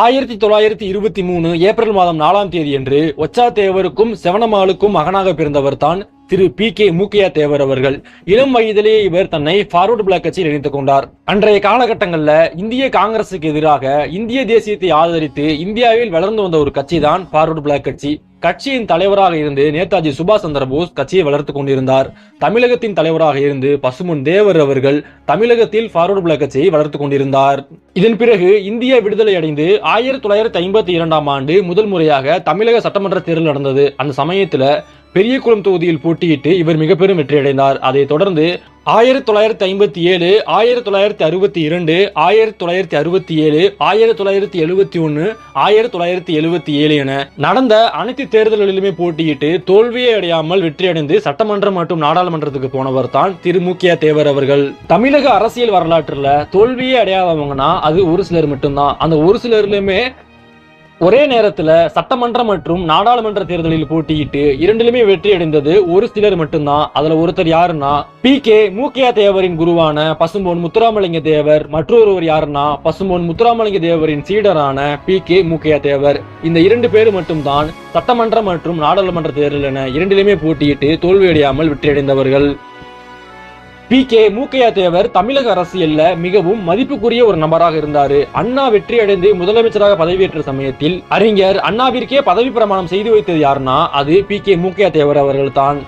ஆயிரத்தி தொள்ளாயிரத்தி இருபத்தி மூணு ஏப்ரல் மாதம் நாலாம் தேதி என்று ஒச்சா தேவருக்கும் செவனமாளுக்கும் மகனாக பிறந்தவர் தான் திரு பி கே மூக்கையா தேவர் அவர்கள். இளம் வயதிலேயே இவர் தன்னை ஃபார்வர்டு பிளாக் கட்சியில் இணைத்துக் கொண்டார். அன்றைய காலகட்டங்களில் இந்திய காங்கிரசுக்கு எதிராக இந்திய தேசியத்தை ஆதரித்து இந்தியாவில் வளர்ந்து வந்த ஒரு கட்சி தான் ஃபார்வர்டு பிளாக் கட்சி. கட்சியின் தலைவராக இருந்து நேதாஜி சுபாஷ் சந்திர போஸ் கட்சியை வளர்த்து கொண்டிருந்தார். தமிழகத்தின் தலைவராக இருந்து பசுமுன் தேவர் அவர்கள் தமிழகத்தில் ஃபார்வர்டு பிளாக் கட்சியை வளர்த்து கொண்டிருந்தார். இதன் பிறகு இந்திய விடுதலை அடைந்து ஆயிரத்தி தொள்ளாயிரத்தி ஐம்பத்தி இரண்டாம் ஆண்டு முதல் முறையாக தமிழக சட்டமன்ற தேர்தல் நடந்தது. அந்த சமயத்தில் பெரியகுளம் தொகுதியில் போட்டியிட்டு இவர் மிக பெரும் வெற்றியடைந்தார். அதைத் தொடர்ந்து ஆயிரத்தி தொள்ளாயிரத்தி ஐம்பத்தி ஏழு ஆயிரத்தி தொள்ளாயிரத்தி அறுபத்தி இரண்டு ஆயிரத்தி தொள்ளாயிரத்தி அறுபத்தி ஏழு ஆயிரத்தி தொள்ளாயிரத்தி எழுபத்தி ஒன்று ஆயிரத்தி தொள்ளாயிரத்தி எழுபத்தி ஏழு என நடந்த அனைத்து தேர்தல்களிலுமே போட்டியிட்டு தோல்வியை அடையாமல் வெற்றியடைந்து சட்டமன்றம் மற்றும் நாடாளுமன்றத்துக்கு போனவர் தான் திரு. மூக்கியா தேவர் அவர்கள். தமிழக அரசியல் வரலாற்றுல தோல்வியே அடையாதவங்கன்னா அது ஒரு சிலர் மட்டும்தான். அந்த ஒரு சிலர்லயுமே ஒரே நேரத்துல சட்டமன்ற மற்றும் நாடாளுமன்ற தேர்தலில் போட்டியிட்டு இரண்டிலுமே வெற்றி அடைந்தது ஒரு சிலர் மட்டும்தான். அதுல ஒருத்தர் யாருன்னா பி கே மூக்கியா தேவரின் குருவான பசும்பொன் முத்துராமலிங்க தேவர் மற்றொருவர் யாருன்னா பசும்பொன் முத்துராமலிங்க தேவரின் சீடரான பி கே மூக்கையா தேவர். இந்த இரண்டு பேர் மட்டும்தான் சட்டமன்ற மற்றும் நாடாளுமன்ற தேர்தல் என இரண்டிலுமே போட்டியிட்டு தோல்வியடையாமல் வெற்றியடைந்தவர்கள். பி. கே. மூக்கையா தேவர் தமிழக அரசியல்ல மிகவும் மதிப்புக்குரிய ஒரு நபராக இருந்தாரு. அண்ணா வெற்றி அடைந்து முதலமைச்சராக பதவியேற்ற சமயத்தில் அறிஞர் அண்ணாவிற்கே பதவி பிரமாணம் செய்து வைத்தது யாருன்னா அது பி. கே. மூக்கையா தேவர் அவர்கள் தான்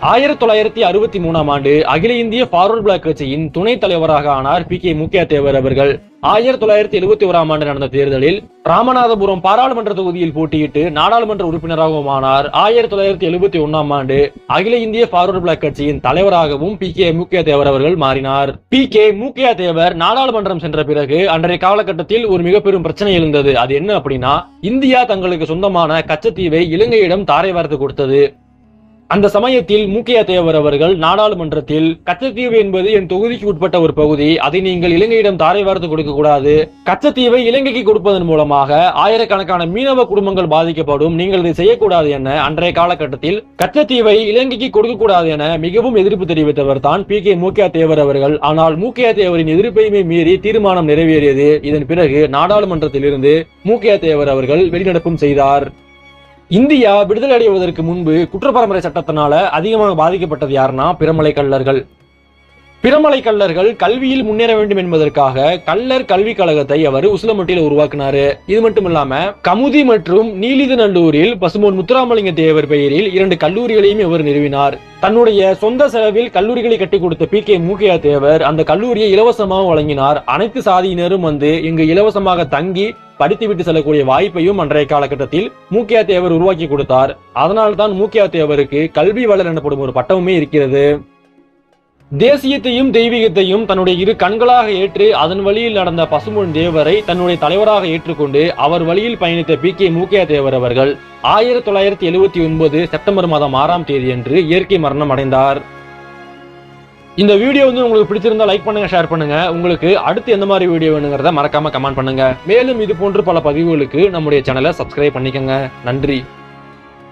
ஆயிரத்தி தொள்ளாயிரத்தி அறுபத்தி மூணாம் ஆண்டு அகில இந்திய ஃபார்வர்ட் பிளாக் கட்சியின் துணைத் தலைவராக ஆனார் பி கே முக்கிய தேவர் அவர்கள். ஆயிரத்தி தொள்ளாயிரத்தி எழுபத்தி ஓராம் ஆண்டு நடந்த தேர்தலில் ராமநாதபுரம் பாராளுமன்ற தொகுதியில் போட்டியிட்டு நாடாளுமன்ற உறுப்பினராகவும் ஆனார். ஆயிரத்தி தொள்ளாயிரத்தி எழுபத்தி ஒன்னாம் ஆண்டு அகில இந்திய ஃபார்வர்ட் பிளாக் கட்சியின் தலைவராகவும் பி கே முக்கிய தேவர் அவர்கள் மாறினார். பி கே முக்கிய தேவர் நாடாளுமன்றம் சென்ற பிறகு அன்றைய காலகட்டத்தில் ஒரு மிக பெரும் பிரச்சனை எழுந்தது. அது என்ன அப்படின்னா இந்தியா தங்களுக்கு சொந்தமான கச்சத்தீவை இலங்கையிடம் தாரை வார்த்து கொடுத்தது. அந்த சமயத்தில் மூக்கையா தேவர் அவர்கள் நாடாளுமன்றத்தில் கச்சத்தீவு என்பது என் தொகுதிக்கு உட்பட்ட ஒரு பகுதி. அதை நீங்கள் இலங்கையிடம் தாரை வார்த்து கொடுக்க கூடாது. கச்சத்தீவை இலங்கைக்கு கொடுப்பதன் மூலமாக ஆயிரக்கணக்கான மீனவ குடும்பங்கள் பாதிக்கப்படும். நீங்கள் இதை செய்யக்கூடாது என அன்றைய காலகட்டத்தில் கச்சத்தீவை இலங்கைக்கு கொடுக்க கூடாது என மிகவும் எதிர்ப்பு தெரிவித்தவர் தான் பி. கே. மூக்கையா தேவர் அவர்கள். ஆனால் மூக்கையா தேவரின் எதிர்ப்பையுமே மீறி தீர்மானம் நிறைவேறியது. இதன் பிறகு நாடாளுமன்றத்தில் இருந்து தேவர் அவர்கள் வெளிநடப்பும் செய்தார். இந்தியா விடுதலை அடைவதற்கு முன்பு குற்றப்பரம்பரை சட்டத்தினால அதிகமாக பாதிக்கப்பட்டது யாருன்னா பிரமலை கள்ளர்கள். பிரமலை கல்லர்கள் கல்வியில் முன்னேற வேண்டும் என்பதற்காக கல்லர் கல்விக் கழகத்தை அவர் உசிலமட்டியில் உருவாக்கினாரு. இது மட்டும் இல்லாம கமுதி மற்றும் நீலிதநல்லூரில் பசுமோன் முத்துராமலிங்க தேவர் பெயரில் இரண்டு கல்லூரிகளையும் இவர் நிறுவினார். தன்னுடைய சொந்த செலவில் கல்லூரிகளை கட்டி கொடுத்த பி. கே. மூக்கையா தேவர் அந்த கல்லூரியை இலவசமாக வழங்கினார். அனைத்து சாதியினரும் வந்து இங்கு இலவசமாக தங்கி படித்துவிட்டு செல்லக்கூடிய வாய்ப்பையும் அன்றைய காலகட்டத்தில் மூக்கியா தேவர் உருவாக்கி கொடுத்தார். அதனால்தான் மூக்கியா தேவருக்கு கல்வி வளர் எனப்படும் ஒரு பட்டமுமே இருக்கிறது. தேசியத்தையும் தெய்வீகத்தையும் தன்னுடைய இரு கண்களாக ஏற்று அதன் வழியில் நடந்த பசும்பொன் தேவரை தன்னுடைய தலைவராக ஏற்றுக்கொண்டு அவர் வழியில் பயணித்த பி. கே. மூக்கையா தேவர் அவர்கள் ஆயிரத்தி தொள்ளாயிரத்தி எழுபத்தி ஒன்பது செப்டம்பர் மாதம் ஆறாம் தேதியன்று இயற்கை மரணம் அடைந்தார். இந்த வீடியோ வந்து உங்களுக்கு பிடிச்சிருந்தா லைக் பண்ணுங்க ஷேர் பண்ணுங்க. உங்களுக்கு அடுத்து எந்த மாதிரி வீடியோ வேணுங்கிறத மறக்காம கமெண்ட் பண்ணுங்க. மேலும் இது போன்று பல பதிவுகளுக்கு நம்முடைய சேனலை சப்ஸ்கிரைப் பண்ணிக்கோங்க. நன்றி.